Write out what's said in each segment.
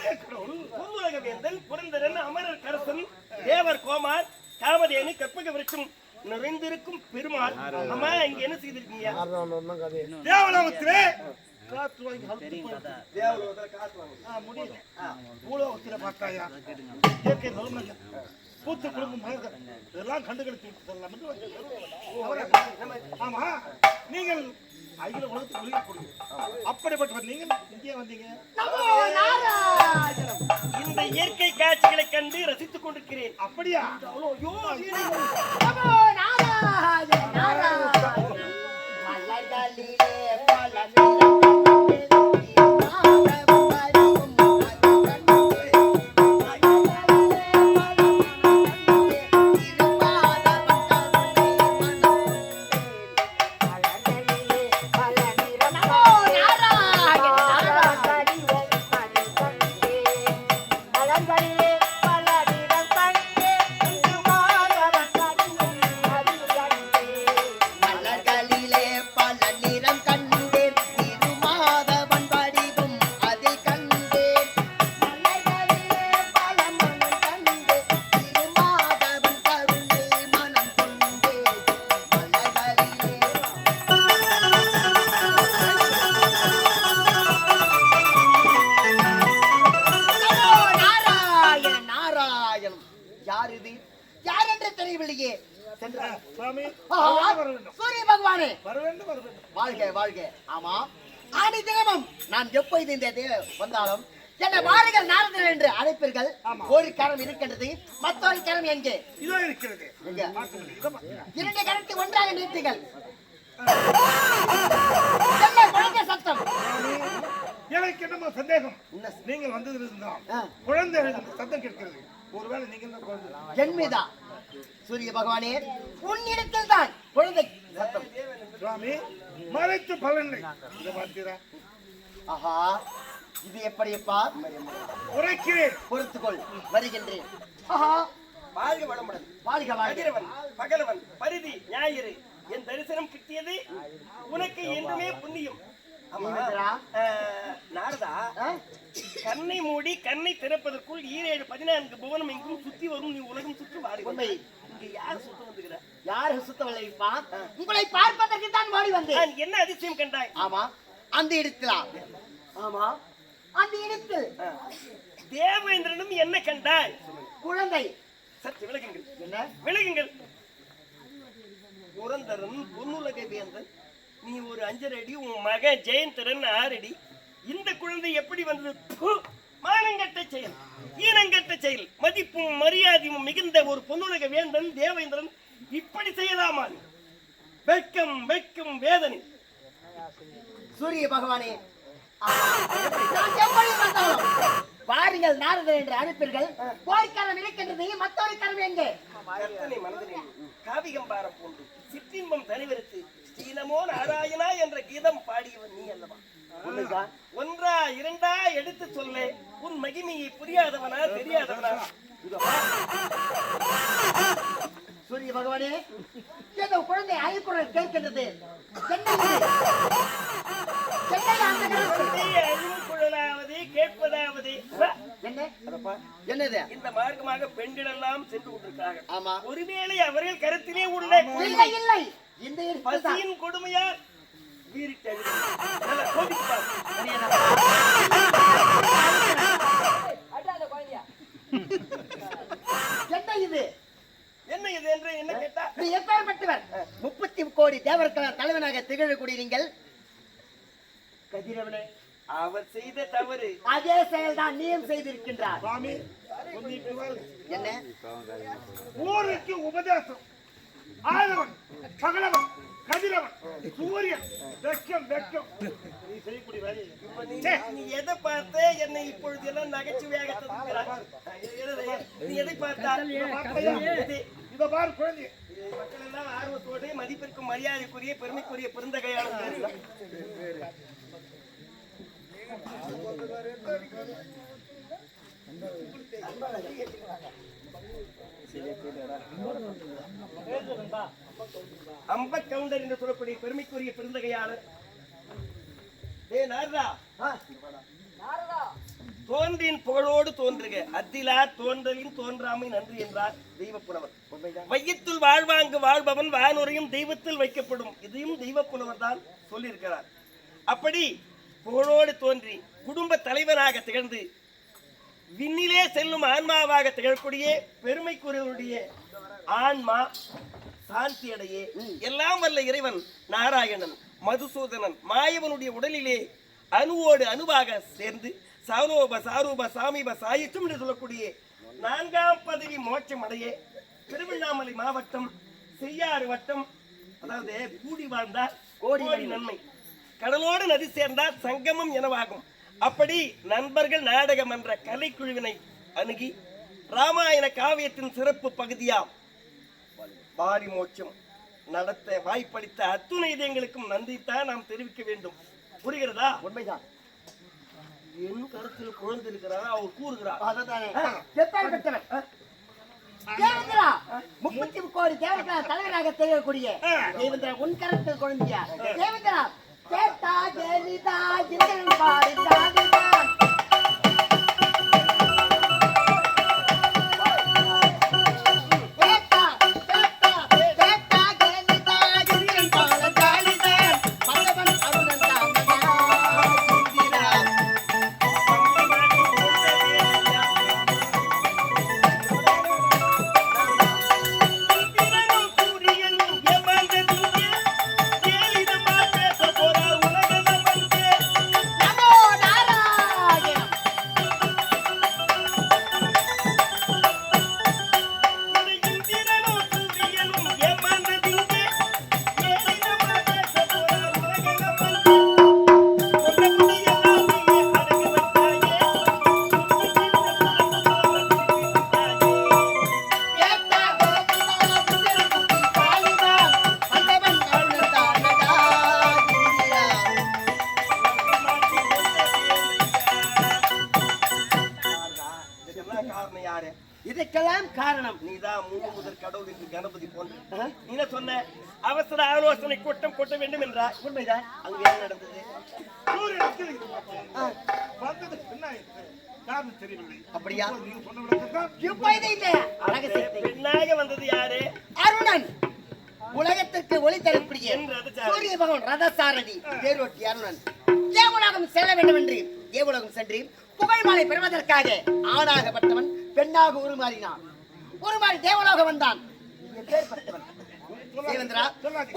குருவுலகவேந்தன் புரந்தரன் அமரர் கரசன் தேவர் கோமார் தாமதேனி கற்பக விருட்சம் நிறைந்திருக்கும் பெருமாள். அம்மா இங்க என்ன செய்திருக்கீங்க? தேவலோகத்திலே காத்து வாங்கி தேவலோகத்துல காத்து வாங்கி. முடியல. பூலோகத்துல பார்த்தாயா? இயற்கை தருமங்க பூத்து குடும்பம் இதெல்லாம் கண்டுகளுக்கு சொல்லலாம். ஆமா நீங்கள் அகில உலகத்துக்கு வெளியிடக்கூடிய அப்படிப்பட்டவர் நீங்கள் இங்கே வந்தீங்க? இந்த இயற்கை காட்சிகளை கண்டு ரசித்துக் கொண்டிருக்கிறேன். அப்படியா? ஐயோ, ஐயோ. மலர்களிலே வர வேண்டும். சூரிய பகவானே. வாழ்க வாழ்க. ஆமா. ஆடி தினமும் நான் எப்பொழுது இந்த வந்தாலும் என்னை வாருங்கள் நாரதர் என்று அழைப்பீர்கள். ஒரு கரம் இருக்கின்றது. மற்றொரு கரம் எங்கே? இதோ இருக்கிறது. இரண்டு கரத்தை ஒன்றாக என்ன குழந்தை சத்தம்? எனக்கு என்னமோ சந்தேகம்? நீங்கள் வந்ததிலிருந்தான் ஆ. குழந்தை சத்தம் கேட்கிறது. ஒருவேளை நீங்கள் தான் குழந்தை? என்மீதா சூரிய பகவானே உன்னிடத்தில் தான். குழந்தை சத்தம். சுவாமி மறைத்து பலனை இதை பார்த்தீரா? ஆஹா இது எப்படிப்பா உரைக்கிறேன். பொறுத்துக்கொள் வருகின்றேன். ஆஹா. வாழ்க வளமுடன். வாழ்க வாழ்க. கதிரவன் பகலவன் பரிதி ஞாயிறு. என் தரிசனம் கிட்டியது உனக்கு என்றுமே புண்ணியம். நாரதா? கண்ணை மூடி கண்ணை திறப்பதற்குள் ஈரேழு பதினான்கு புவனம் எங்கும் சுத்தி வரும் நீ உலகம் சுற்றி வாடி உண்மை. இங்க யார் சுத்த வந்துகிற யாரு சுத்தவில்லைப்பா உங்களை பார்ப்பதற்கு தான் ஓடி வந்தேன். என்ன அதிசயம் கண்டாய்? ஆமா. அந்த இடத்துல. ஆமா. அந்த இடத்தில். தேவேந்திரனும் என்ன கண்டாய்? குழந்தை. சற்று விலகுங்கள். என்ன? விலகுங்கள். புரந்தரன் பொன்னுலக வேந்தன். நீ ஒரு அஞ்சரை அடி உன் மகன் ஜெயந்தரன் ஆறு அடி இந்த குழந்தை எப்படி வந்தது! மானங்கட்ட செயல் ஈனங்கட்ட செயல். மதிப்பும் மரியாதையும் மிகுந்த ஒரு பொன்னுலக வேந்தன் தேவேந்திரன் இப்படி செய்யலாமா? வெட்கம் வெட்கம் வேதனை. சூரிய பகவானே பாருங்கள் நாரதர் என்று அனுப்பீர்கள் போர்க்கரம் இருக்கின்றது மற்றொரு கரம் எங்கே? மனதிலே காவிகம்பாரம் போன்று சிற்றின்பம் தனிவருத்து ஸ்ரீனமோ நாராயணா என்ற கீதம் பாடியவன் நீ அல்லவா. ஒன்றா இரண்டா எடுத்து சொல்ல. உன் மகிமையை புரியாதவனா தெரியாதவனா. சூரிய பகவானே ஏதோ குழந்தை கரம்? குழந்தை அழுகுழலாவது கேட்பதாவது? என்னது? இந்த மார்க்கமாக பெண்கள் எல்லாம் சென்று கொண்டிருக்கிறார்கள். ஆமா. ஒருவேளை அவர்கள் கருத்திலே உள்ள இல்லை இல்லை. இந்த. பசியின் கொடுமையால். என்ன? இது? என்ன இது என்று என்ன கேட்டா? நீ எப்பேற்பட்டவர் முப்பத்தி கோடி தேவர்கள் தலைவனாக திகழக்கூடிய நீங்கள்? கதிரவனே அவர் செய்த தவறு. அதே செயல்தான் நீயும் செய்திருக்கின்றார். என்ன? ஊருக்கு உபதேசம். ஆதவன் பகலவன் கதிரவன் சூரியன் வெக்கம் வெக்கம். நீ செய்யக்கூடிய வேலையை இப்ப நீ நீ எதை பார்த்து என்னை இப்பொழுது எல்லாம் நகைச்சுவையாக நீ எதை பார்த்தால்? இதை பாரு குழந்தை. மக்கள் எல்லாம் ஆர்வத்தோடு மதிப்பிற்கும் மரியாதைக்குரிய பெருமைக்குரிய பெருந்தகையாளர் அம்ப கவுண்டர் என்று சொல்லக்கூடிய பெருமைக்குரிய பெருந்தகையாளர். நாரதா. தோன்றின் புகழோடு தோன்றுக. அத்திலா தோன்றலின் தோன்றாமை நன்றி என்றார் தெய்வ புலவர் வையத்துள் வாழ்வாங்கு வாழ்பவன் வானுரையும் தெய்வத்தில் வைக்கப்படும். இதையும் தெய்வ புலவர் தான் சொல்லியிருக்கிறார். அப்படி புகழோடு தோன்றி குடும்ப தலைவனாக திகழ்ந்து விண்ணிலே செல்லும் ஆன்மாவாக திகழக்கூடிய பெருமைக்குரியவருடைய ஆன்மா சாந்தி அடையே எல்லாம் வல்ல இறைவன் நாராயணன் மதுசூதனன் மாயவனுடைய உடலிலே அணுவோடு அணுவாக சேர்ந்து சாரோப சாரூப சாமிப சாயிற்றும் என்று சொல்லக்கூடிய நான்காம் பதவி மோட்சம் அடைய திருவண்ணாமலை மாவட்டம் செய்யாறு வட்டம் அதாவது கூடி வாழ்ந்தால் கோடி நன்மை. கடலோடு நதி சேர்ந்தால் சங்கமம் எனவாகும். அப்படி நண்பர்கள் நாடகம் என்ற கலைக்குழுவினை அணுகி ராமாயண காவியத்தின் சிறப்பு பகுதியாம். பாரி மோட்சம் நடத்த வாய்ப்பளித்த அத்துணை இதயங்களுக்கும் நன்றித்தான் நாம் தெரிவிக்க வேண்டும். புரிகிறதா? உண்மைதான். என் கருத்தில் குழந்தை இருக்கிறாரா அவர் கூறுகிறார். முப்பத்தி கோடி தலைவராக திகழக்கூடிய தேவேந்திரா உன் கரத்தில் குழந்தையா? தேவேந்திரா கேட்டா கேலிதா காரணம் யாரு இதுக்கெல்லாம் காரணம் நீதான் முழு முதல் கடவுள் என்று கணபதி போன்ற. நீ என்ன சொன்ன அவசர ஆலோசனை கூட்டம் கூட்ட வேண்டும் என்றார் உண்மைதான் அங்க என்ன நடந்தது. வந்தது என்ன? காரணம் தெரியவில்லை. அப்படியா? நீங்க சொன்ன விளக்கத்தான் இப்போது இந்த ரகசியத்தை பெண்ணாக வந்தது யாரு? அருணன். உலகத்திற்கு ஒளி தரக்கூடிய. சூரிய பகவான் ரதசாரதி தேரோட்டி அருணன். தேவலோகம் செல்ல வேண்டும் என்று தேவலோகம் சென்று புகழ் மாலை பெறுவதற்காக ஆணாகப்பட்டவன் பெண்ணாக உருமாறினான். உருமாறி தேவலோகம் வந்தான்.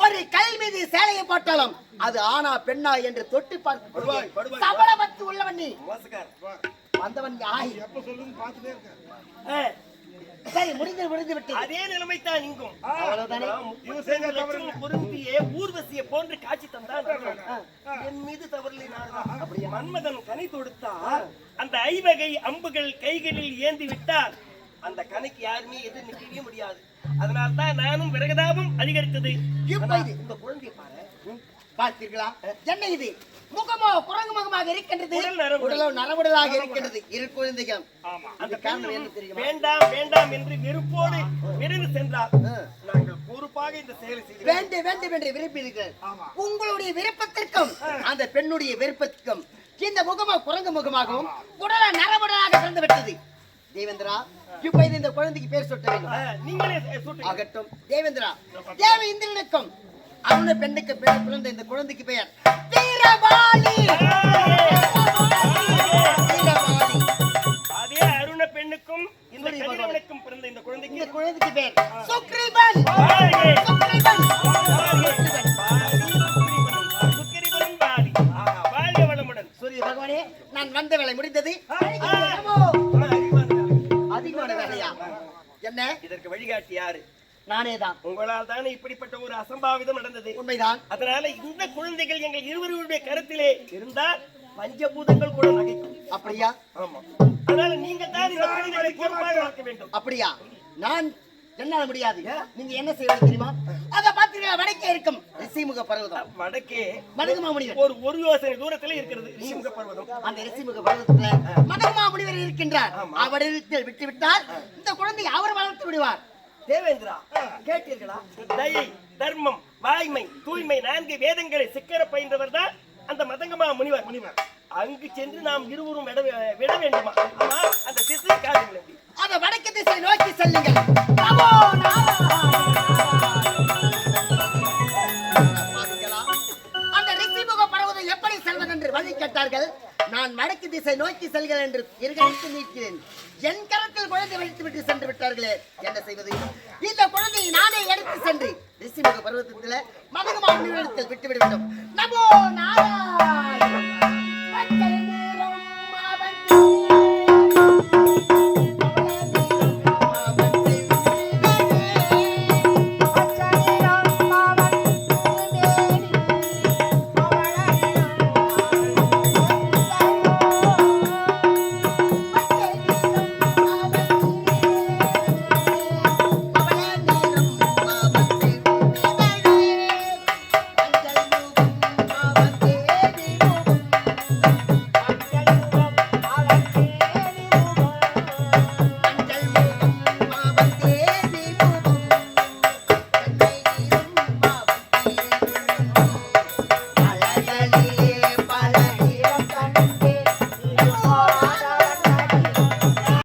ஒரு கல் மீது சேலையை போட்டாலும் அது ஆனா பெண்ணா என்று தொட்டு படுவாய். சபல பத்து உள்ளவன் நீ. வந்தவன் யாய் எப்ப சொல்லுன்னு பார்த்துட்டே இருக்கேன் சரி முடிந்து முடிந்து விட்டு அதே நிலைமை தான் இங்கும் பொருந்திய ஊர்வசியை போன்று காட்சி தந்தான். என் மீது அப்படி மன்மதன் கனி தொடுத்தால் அந்த ஐவகை அம்புகள் கைகளில் ஏந்தி விட்டால் அந்த கணைக்கு யாருமே எதிர் நிற்கவே முடியாது. அதனால தான் நானும் விரகதாபம் அதிகரித்தது. இந்த குழந்தையை பாரு. பார்த்தீர்களா என்ன இது? முகமோ குரங்கு முகமாக இருக்கின்றது. உடல் நரவுடலாக இருக்கின்றது. இரு குழந்தைகள் ஆமா. அந்த காரணம் பெண்ணும் என்ன தெரியுமா? வேண்டாம் வேண்டாம் என்று வெறுப்போடு விரைந்து சென்றார் நாங்கள் பொறுப்பாக இந்த செயலை செய்கிறோம். வேண்டு வேண்டும் என்று விரும்பினீர்கள் ஆமா. உங்களுடைய விருப்பத்திற்கும் அந்த பெண்ணுடைய விருப்பத்திற்கும் இந்த முகமோ குரங்கு முகமாகவும் உடல நரவுடலாக பிறந்து விட்டது தேவேந்திரா இப்ப இந்த குழந்தைக்கு பேர் சுட்ட வேண்டும். நீங்களே ஆகட்டும் தேவேந்திரா தேவ அருண பெண்ணுக்கு பெயர் பிறந்த இந்த குழந்தைக்கு பெயர் வீரபாலி வீரபாலி அதே அருண பெண்ணுக்கும் இந்த கதிரவனுக்கும் பிறந்த இந்த குழந்தைக்கு. இந்த குழந்தைக்கு பேர் சுக்ரீவன். சூரிய பகவானே நான் வந்த வேலை முடிந்தது. அதிகமான வேலையா? என்ன இதற்கு வழிகாட்டி யாரு? நானே தான் உங்களால் தானே இப்படிப்பட்ட ஒரு அசம்பாவிதம் நடந்தது. உண்மைதான். அதனால இந்த குழந்தைகள் எங்கள் இருவருடைய கருத்திலே இருந்தால் பஞ்சபூதங்கள் கூட நகைக்கும். அப்படியா? ஆமா. அதனால நீங்க தான் இந்த குழந்தைகளை பொறுப்பாக வளர்க்க வேண்டும். அப்படியா? நான் என்னால முடியாது. நீங்க என்ன செய்வது தெரியுமா? அத பாத்தீங்கன்னா வடக்கே இருக்கும். ரிஷிமுக பர்வதம். வடக்கே மடுகுமா முனிவர் ஒரு ஒரு யோசனை தூரத்துல இருக்கிறது. ரிஷிமுக பர்வதம். அந்த ரிஷிமுக பர்வதத்துல மடுகுமா முனிவர் இருக்கின்றார். அவரிடத்தில் விட்டு விட்டால் இந்த குழந்தை அவர் வளர்த்து விடுவார். தேவேந்திரா கேட்டீர்களா? தயை தர்மம் வாய்மை தூய்மை நான்கு வேதங்களை சிக்கர பயின்றவர் தான் அந்த மதங்கமா முனிவர். முனிவர். அங்கு சென்று நாம் இருவரும் விட விட வேண்டுமா? ஆமா அந்த திசை எப்படி அந்த வடக்கு திசை நோக்கி செல்லுங்கள். அந்த ரிஷிமுக பர்வதம் எப்படி செல்வது என்று வழி கேட்டார்கள்? நான் வடக்கு திசை நோக்கி செல்கிறேன் என்று இருகழித்து நீக்கிறேன் என் கரத்தில் குழந்தை வைத்து விட்டு சென்று விட்டார்களே என்ன செய்வது? இந்த குழந்தையை நானே எடுத்து சென்று ரிஷிமுக பருவத்தில் மதகுமாவிடத்தில் விட்டு விட வேண்டும். நமோ நாராயண!